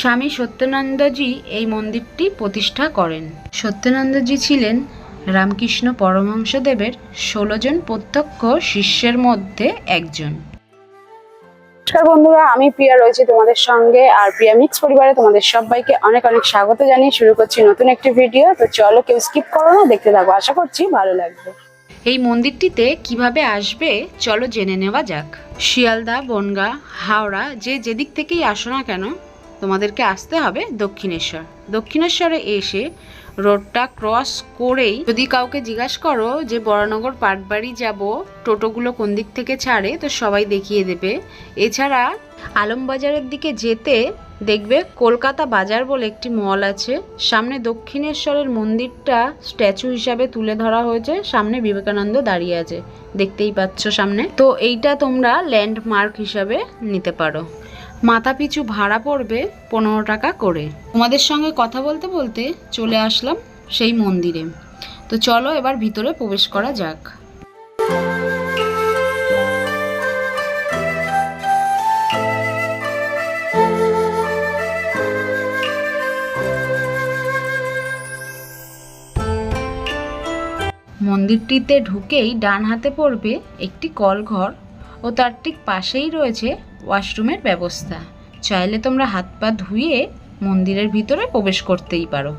স্বামী সত্যানন্দজি এই মন্দিরটি প্রতিষ্ঠা করেন। সত্যানন্দজি ছিলেন রামকৃষ্ণ পরমহংসদেবের ষোলো জন প্রত্যক্ষ শিষ্যের মধ্যে একজন। নমস্কার বন্ধুরা আমি প্রিয়া রয়েছি তোমাদের সঙ্গে আর প্রিয়া মিক্স পরিবারে তোমাদের সবাইকে অনেক অনেক স্বাগত জানিয়ে শুরু করছি নতুন একটি ভিডিও। তো চলো কেউ স্কিপ করো না দেখতে থাকো। আশা করছি ভালো লাগবে। এই মন্দিরটিতে কীভাবে আসবে চলো জেনে নেওয়া যাক। শিয়ালদা বনগা হাওড়া যে যেদিক থেকেই আসো না কেন তোমাদেরকে আসতে হবে দক্ষিণেশ্বর। দক্ষিণেশ্বরে এসে রোডটা ক্রস করেই যদি কাউকে জিজ্ঞাসা করো যে বরানগর পাটবাড়ি যাব, টোটোগুলো কোন দিক থেকে ছাড়ে, তো সবাই দেখিয়ে দেবে। এছাড়া আলমবাজারের দিকে যেতে দেখবে কলকাতা বাজার বলে একটি মল আছে। সামনে দক্ষিণেশ্বরের মন্দিরটা স্ট্যাচু হিসাবে তুলে ধরা হয়েছে। সামনে বিবেকানন্দ দাঁড়িয়ে আছে। দেখতেই পাচ্ছ সামনে। তো এইটা তোমরা ল্যান্ডমার্ক হিসাবে নিতে পারো। মাথা পিছু ভাড়া পড়বে পনেরো টাকা করে। তোমাদের সঙ্গে কথা বলতে বলতে চলে আসলাম সেই মন্দিরে। তো চলো এবার ভিতরে প্রবেশ করা যাক। মন্দিরটিতে ঢুকেই ডান হাতে পড়বে একটি কলঘর ও তার ঠিক পাশেই রয়েছে ওয়াশরুমের ব্যবস্থা। চাইলে তোমরা হাত পা ধুয়ে মন্দিরের ভিতরে প্রবেশ করতেই পারো।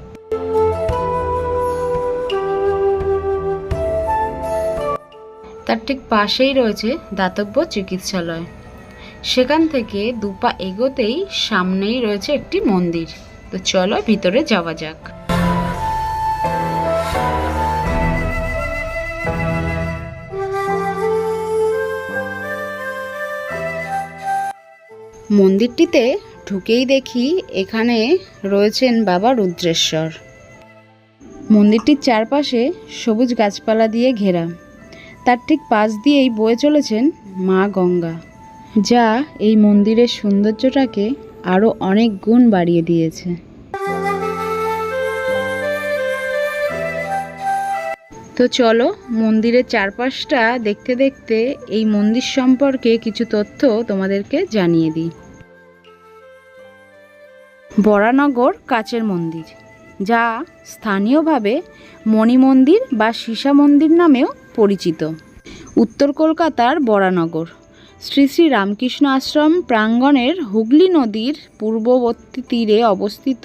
তার ঠিক পাশেই রয়েছে দাতব্য চিকিৎসালয়। সেখান থেকে দুপা এগোতেই সামনেই রয়েছে একটি মন্দির। তো চলো ভিতরে যাওয়া যাক। মন্দিরটিতে ঢুকেই দেখি এখানে রয়েছেন বাবা রুদ্রেশ্বর। মন্দিরটির চারপাশে সবুজ গাছপালা দিয়ে ঘেরা। তার ঠিক পাশ দিয়েই বয়ে চলেছেন মা গঙ্গা, যা এই মন্দিরের সৌন্দর্যটাকে আরও অনেক গুণ বাড়িয়ে দিয়েছে। তো চলো, মন্দিরের চারপাশটা দেখতে দেখতে এই মন্দির সম্পর্কে কিছু তথ্য তোমাদেরকে জানিয়ে দিই। বরানগর কাচের মন্দির, যা স্থানীয়ভাবে মণি মন্দির বা সীসা মন্দির নামেও পরিচিত। উত্তর কলকাতার বরানগর, শ্রী শ্রী রামকৃষ্ণ আশ্রম প্রাঙ্গণের হুগলি নদীর পূর্ববর্তী তীরে অবস্থিত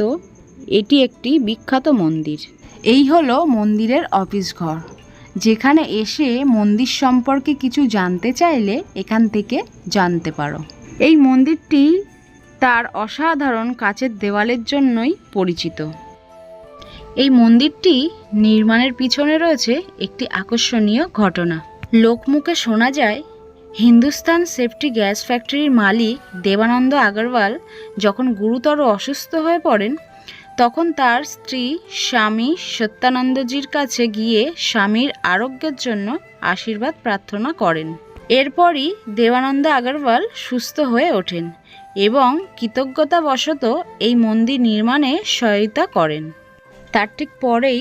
এটি একটি বিখ্যাত মন্দির। এই হলো মন্দিরের অফিস ঘর। যেখানে এসে মন্দির সম্পর্কে কিছু জানতে চাইলে এখান থেকে জানতে পারো। এই মন্দিরটি তার অসাধারণ কাচের দেওয়ালের জন্যই পরিচিত। এই মন্দিরটি নির্মাণের পিছনে রয়েছে একটি আকর্ষণীয় ঘটনা। লোকমুখে শোনা যায়, হিন্দুস্তান সেফটি গ্যাস ফ্যাক্টরির মালিক দেবানন্দ আগরওয়াল যখন গুরুতর অসুস্থ হয়ে পড়েন তখন তার স্ত্রী স্বামী সত্যানন্দজির কাছে গিয়ে স্বামীর আরোগ্যের জন্য আশীর্বাদ প্রার্থনা করেন। এরপরই দেবানন্দ আগরওয়াল সুস্থ হয়ে ওঠেন এবং কৃতজ্ঞতাবশত এই মন্দির নির্মাণে সহায়তা করেন। তার ঠিক পরেই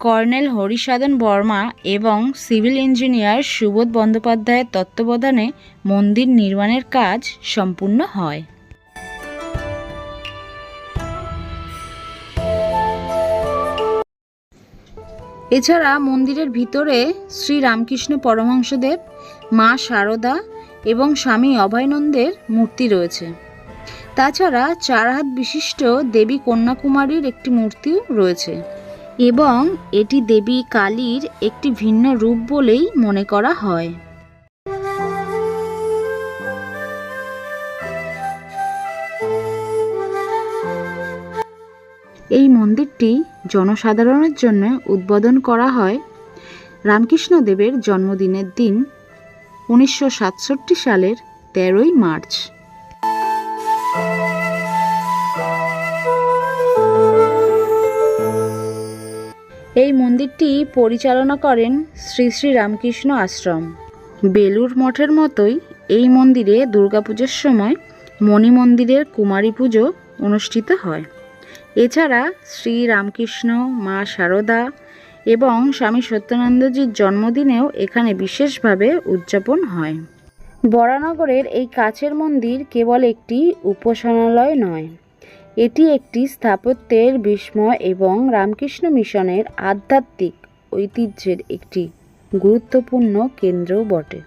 কর্নেল হরিসাধন বর্মা এবং সিভিল ইঞ্জিনিয়ার সুবোধ বন্দ্যোপাধ্যায়ের তত্ত্বাবধানে মন্দির নির্মাণের কাজ সম্পূর্ণ হয়। এছাড়া মন্দিরের ভিতরে শ্রী রামকৃষ্ণ পরমহংসদেব, মা শারদা এবং স্বামী অভয়নন্দের মূর্তি রয়েছে। তাছাড়া চার হাত বিশিষ্ট দেবী কন্যাকুমারীর একটি মূর্তিও রয়েছে এবং এটি দেবী কালীর একটি ভিন্ন রূপ বলেই মনে করা হয়। এই মন্দিরটি জনসাধারণের জন্য উদ্বোধন করা হয় রামকৃষ্ণদেবের জন্মদিনের দিন উনিশশো সাতষট্টি সালের তেরোই মার্চ। এই মন্দিরটি পরিচালনা করেন শ্রী শ্রী রামকৃষ্ণ আশ্রম। বেলুর মঠের মতোই এই মন্দিরে দুর্গাপুজোর সময় মণি মন্দিরের কুমারী পুজো অনুষ্ঠিত হয়। এছাড়া শ্রী রামকৃষ্ণ মা শারদা এবং স্বামী সত্যানন্দজির জন্মদিনেও এখানে বিশেষভাবে উদযাপন হয়। বরানগরের এই কাছের মন্দির কেবল একটি উপাসনালয় নয়, এটি একটি স্থাপত্যের বিস্ময় এবং রামকৃষ্ণ মিশনের আধ্যাত্মিক ঐতিহ্যের একটি গুরুত্বপূর্ণ কেন্দ্রও বটে।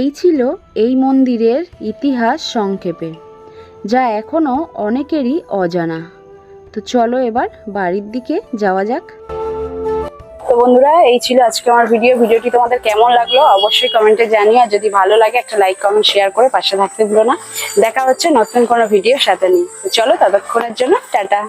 এই ছিল এই মন্দিরের ইতিহাস সংক্ষেপে, যা এখনও অনেকেরই অজানা। তো চলো এবার বাড়ির দিকে যাওয়া যাক। তো বন্ধুরা, এই ছিল আজকে আমার ভিডিও ভিডিওটি তোমাদের কেমন লাগল অবশ্যই কমেন্টে জানিও। আর যদি ভালো লাগে, একটা লাইক কমেন্ট শেয়ার করে পাশে থাকতে ভুলো না। দেখা হচ্ছে নতুন কোনো ভিডিওর সাথে নিয়ে। চলো ততক্ষণের জন্য, টাটা।